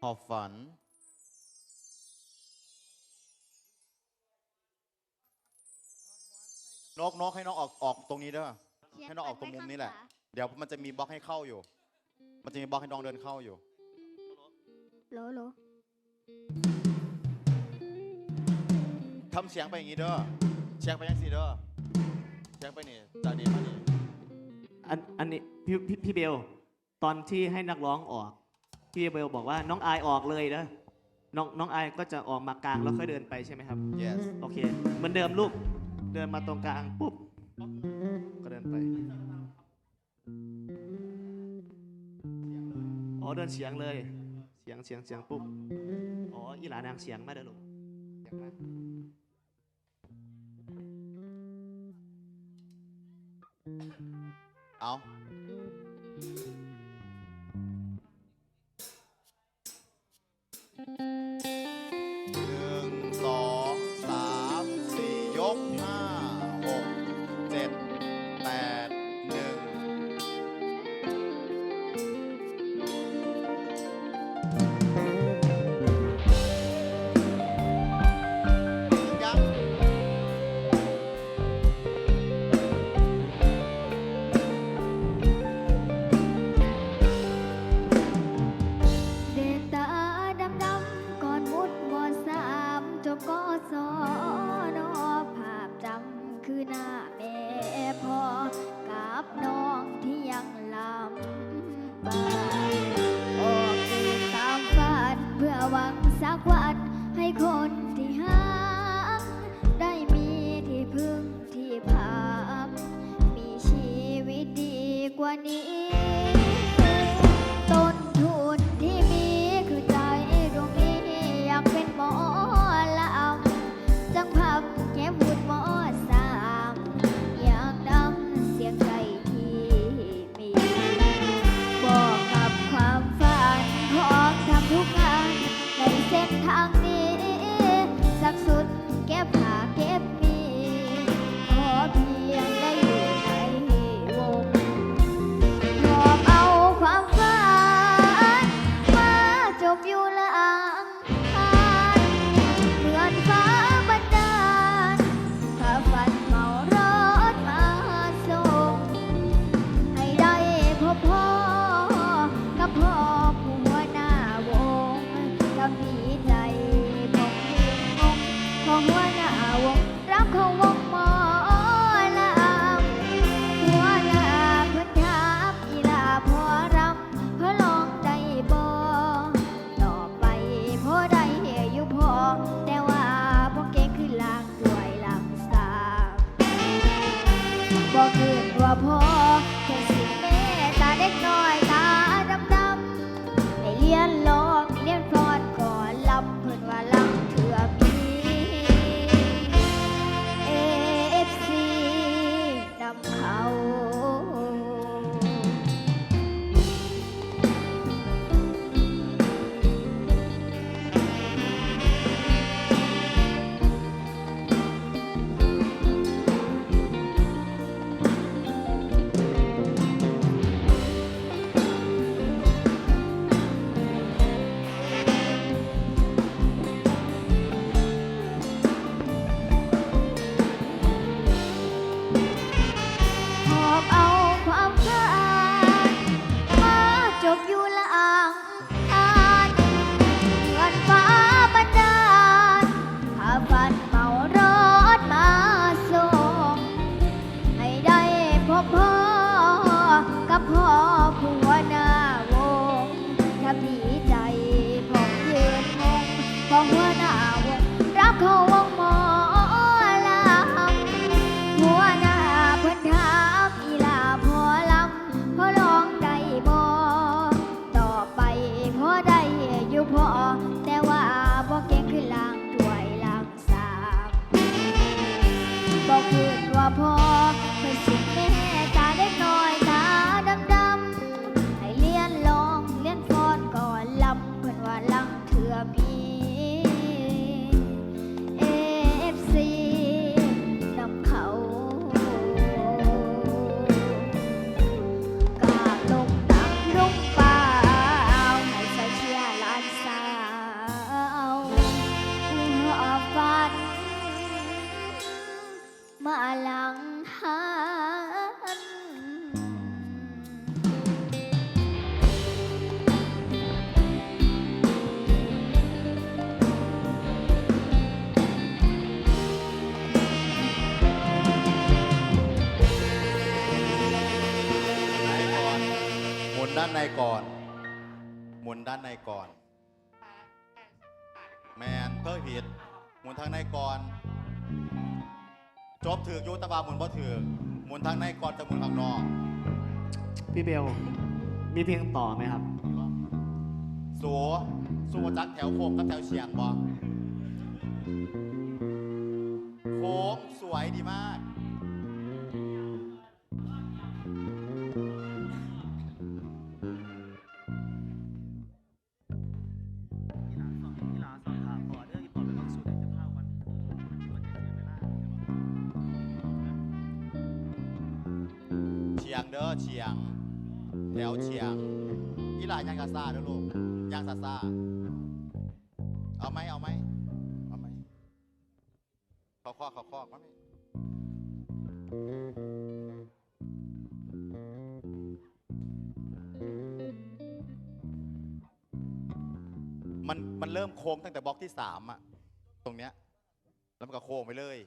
หอบฝัน นกนกให้น้องออกออกตรงนี้เด้อให้น้องออกตรงมุมนี้แหละ เดี๋ยวมันจะมีบล็อกให้เข้าอยู่ มันจะมีบล็อกให้น้องเดินเข้าอยู่โหลโหลทำเสียงไปอย่างนี้เด้อเสียงไปยังสีเด้อเสียงไปนี่จากนี้มานี่อันอันนี้พี่พี่พี่เบล ตอนที่ให้นักร้องออก พี่เบลบอกว่าน้องอายออกเลยนะน้องน้องอายก็จะออกมากลางแล้วค่อยเดินไปใช่ไหมครับ yes โอเคเหมือนเดิมลูก เดินมาตรงกลางปุ๊บก็เดินไปอ๋อเดินเฉียงเลย เฉียงเฉียงเฉียงปุ๊บอ๋ออีหลานางเฉียงมาเด้อลูกเฉียงมาเอา คืน พ่อผัวหน้าวงถ้าดีใจผมยืนงงของหัวหน้าวงรักเขาวงหมอลำหัวหน้าเพิ่นถามอีลาพอลำพอลองได้บ่ต่อไปพอได้อยู่พอแต่ว่าบ่เก่งคือลางถ้วยล่างสามบอกคืนว่าพอเพื่อสิแม่ หลังหันหมุนด้านในก่อน หมุนด้านในก่อน แมนเพื่อผิดหมุนทางในก่อน จบถือกอยุตบาหมุนบ่ถือกหมุนทางในก่อนจะหมุนข้างนอก พี่เบล มีเพลงต่อไหมครับ สูสูจักแถวโค้งกับแถวเฉียงบ่โค้งสวยดีมาก งเด้อเฉียง แถวเฉียงอีหลายยังกาซาเด้อลูกยังซาซาเอาไหมเอาไหมเอาไหมเขาคอกเขาคอมาไหมมันมันเริ่มโค้งตั้งแต่บล็อกที่สามอะตรงเนี้ยแล้วมันก็โค้งไปเลย